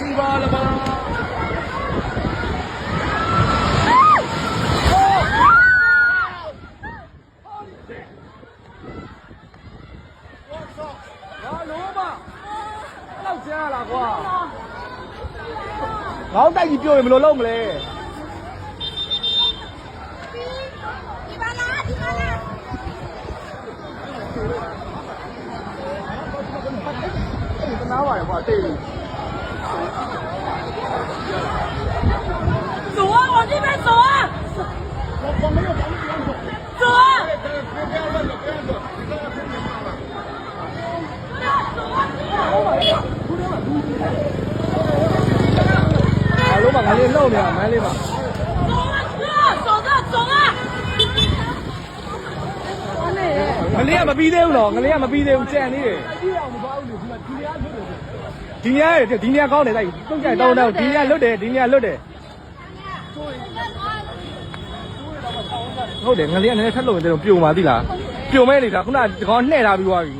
စီပါလပါကောင်းတိုက်ကြီးပြောရင်ဘယ်လိုလုပ်မလဲဒီပါလားဒီပါလားနားပါရကွာတိတ် မလေးလှုပ်နေတာမလေးပါငလေးကမပြီးသေးဘူးနော်ငလေးကမပြီးသေးဘူးကြံနေတယ်ဒီနေရာလွတ်တယ်ဒီနေရာကောင်းတယ်တိုက်တုံးကြိုက်တောင်းတောင်းဒီနေရာလွတ်တယ်ဒီနေရာလွတ်တယ်ဟုတ်တယ်ငလေးကလည်းထက်လို့တယ်ပြုံပါသီးလားပြုံမဲနေတာခုနကဒီကောင်နှဲ့ထားပြီးသွားပြီ